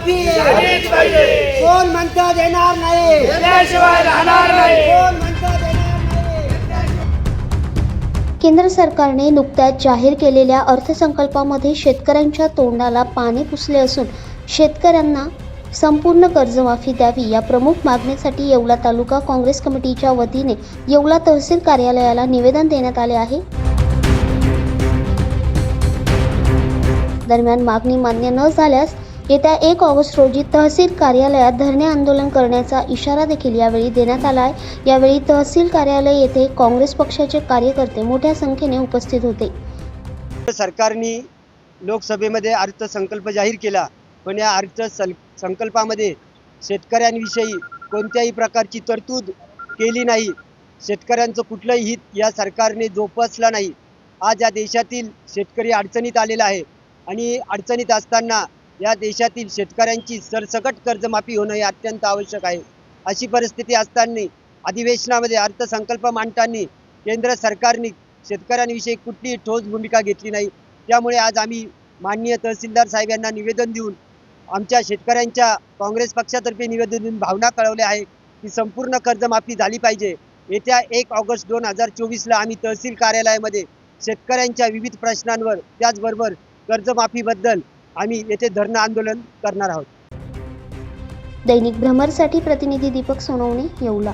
पाहिजे। कोण म्हणतं देणार नाही? राहणार नाही। कोण म्हणतं देणार नाही? केंद्र सरकारने नुकत्याच जाहीर केलेल्या अर्थसंकल्पामध्ये शेतकऱ्यांच्या तोंडाला पाणी पुसले असून शेतकऱ्यांना संपूर्ण कर्जमाफी द्यावी या प्रमुख मागणीसाठी येवला तालुका काँग्रेस कमिटीच्या वतीने येवला तहसील कार्यालयाला निवेदन देण्यात आले आहे. दरम्यान मागणी मान्य न झाल्यास येत्या एक ऑगस्ट रोजी तहसील कार्यालयात धरणे आंदोलन करण्याचा इशारा देखील यावेळी देण्यात आला आहे. यावेळी तहसील कार्यालय येथे काँग्रेस पक्षाचे कार्यकर्ते मोठ्या संख्येने उपस्थित होते. सरकारने लोकसभेमध्ये अर्थसंकल्प जाहीर केला. पण या अर्थ संकल्पामध्ये शेतकऱ्यांविषयी कोणत्याही प्रकारची तरतूद केली नाही. शेतकऱ्यांचं कुठलंही हित या सरकारने जोपासला नाही. आज या देशातील शेतकरी अडचणीत आलेला आहे. आणि अडचणीत असताना या देशातील शेतकऱ्यांची सरसकट कर्जमाफी होणं हे अत्यंत आवश्यक आहे. अशी परिस्थिती असताना अधिवेशनामध्ये अर्थसंकल्प मांडताना केंद्र सरकारने शेतकऱ्यांविषयी कुठलीही ठोस भूमिका घेतली नाही. त्यामुळे आज आम्ही माननीय तहसीलदार साहेब यांना निवेदन देऊन आमच्या शेतकऱ्यांच्या काँग्रेस पक्षातर्फे निवेदन देऊन भावना कळवल्या आहे की संपूर्ण कर्जमाफी झाली पाहिजे. येत्या एक ऑगस्ट दोन हजार चोवीसला आम्ही तहसील कार्यालयामध्ये शेतकऱ्यांच्या विविध प्रश्नांवर त्याचबरोबर कर्जमाफीबद्दल आम्ही येथे धरणं आंदोलन करणार आहोत. दैनिक भ्रमरसाठी प्रतिनिधी दीपक सोनवणे येवला.